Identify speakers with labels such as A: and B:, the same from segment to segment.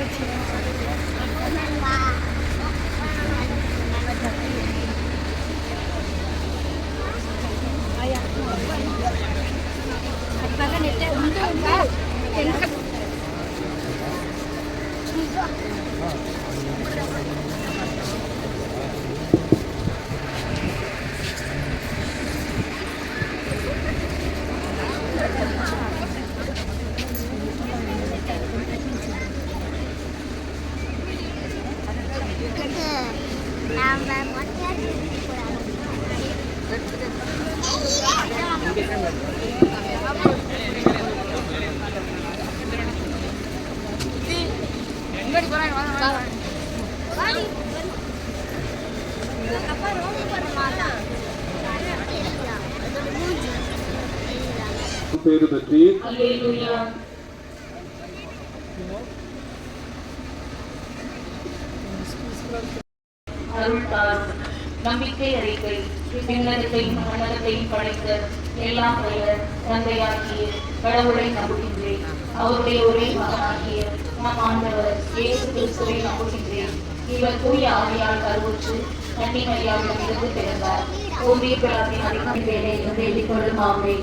A: நாம அப்பா ரோமி பண்ண மாட்டான் அதோட மூஞ்சி
B: பேறு பற்றி
C: நம்பிக்கை அறிக்கை பின்னத்தையும் மன்னதத்தையும் படைத்த எல்லாம் வல்ல தந்தையாகிய கடவுளை நம்புகின்றேன். அவருடைய ஒரே மகனாகிய நம் ஆண்டவர் இயேசு கிறிஸ்துவை நம்புகின்றேன். இவர் தூய ஆவியால் கருவுற்று கன்னிமரியாவிடம் இருந்து பிறந்தார். ஓவிய பிரார்த்தின் அதிகம் வேலை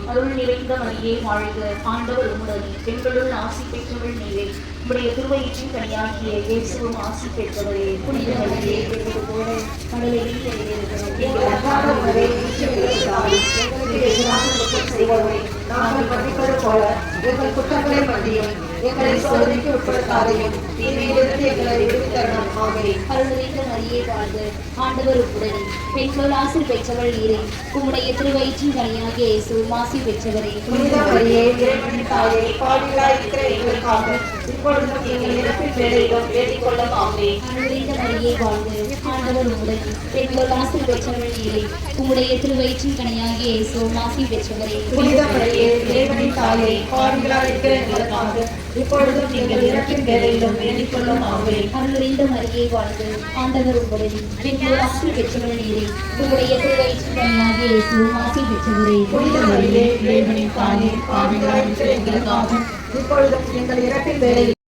C: அருள் நிறைந்த மரியே வாழ்க ஆண்டவர் உடனே பெண்களுள் ஆசி பெற்றவள் நீவே உம்முடைய திருவயிற்றின் கனியாகிய இயேசுவும் ஆசி பெற்றவரே புனித போல கடலில் நாங்கள் போல எங்கள் குற்றங்களை எங்களை சோதனைக்கு உட்படுத்தாதையும் தீமையிலிருந்து எங்களை விடுவித்தரணும் ஆமே
D: அருள்நிறைந்த மரியே வாழ்க. ஆண்டவர் உடனே பெண்கள் ஆசி பெற்றவள் நீரே. உம்முடைய திருவயிற்றின் கனியாகிய இயேசு மாசி பெற்றவரே.
C: தாயே
D: அருள்நிறைந்த மரியே வாழ்க. ஆண்டவர் உடனே பெண்கள் ஆசி பெற்றவள் நீரே. உம்முடைய திருவயிற்றின் கனியாகிய இயேசு மாசி பெற்றவரே.
C: தாயை பாடிகளாய் இருக்கிற இப்பொழுதும் நீங்கள் இறப்பின் வேலையிலும் வேண்டிக் கொள்ளும் ஆமே
D: அருள்நிறைந்த மரியே ஆண்டவர் உடனே பெண்கள் ஆசி பெற்றவள் நீரே உம்முடைய இயேசு பெற்றவரே
C: புனித மரியே இறைவனின் தாயே இப்பொழுதும் நீங்கள் இறப்பின் வேலையில்